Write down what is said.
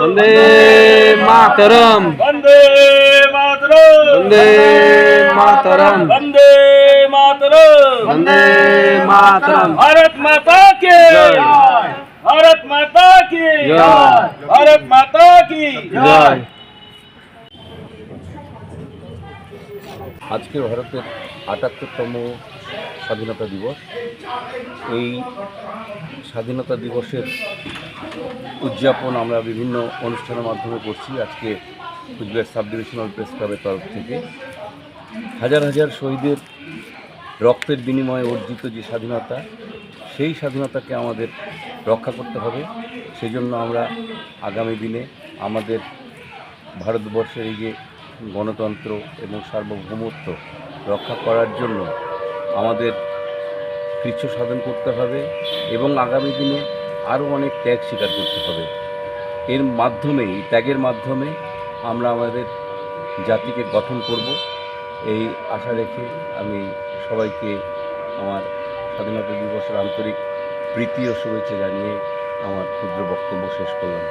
বন্দে মাতরম। বন্দে মাতরম। বন্দে মাতরম। বন্দে মাতরম। বন্দে মাতরম। ভারত মাতা কে? ভারত মাতা কে? ভারত মাতা কি? জয়। আজকে ভারতের আটাত্তরতম স্বাধীনতা দিবস। এই স্বাধীনতা দিবসের উদযাপন আমরা বিভিন্ন অনুষ্ঠানের মাধ্যমে করছি। আজকে কুচবিহার সাব ডিভিশনাল প্রেস ক্লাবের তরফ থেকে। হাজার হাজার শহীদের রক্তের বিনিময়ে অর্জিত যে স্বাধীনতা, সেই স্বাধীনতাকে আমাদের রক্ষা করতে হবে। সেজন্য আমরা আগামী দিনে আমাদের ভারতবর্ষের এই যে গণতন্ত্র এবং সার্বভৌমত্ব রক্ষা করার জন্য আমাদের কৃচ্ছ সাধন করতে হবে এবং আগামী দিনে আরও অনেক ত্যাগ স্বীকার করতে হবে। এর মাধ্যমে এই ত্যাগের মাধ্যমে আমরা আমাদের জাতিকে গঠন করব। এই আশা রেখে আমি সবাইকে আমার স্বাধীনতা দিবসের আন্তরিক প্রীতি ও শুভেচ্ছা জানিয়ে আমার ক্ষুদ্র বক্তব্য শেষ করলাম।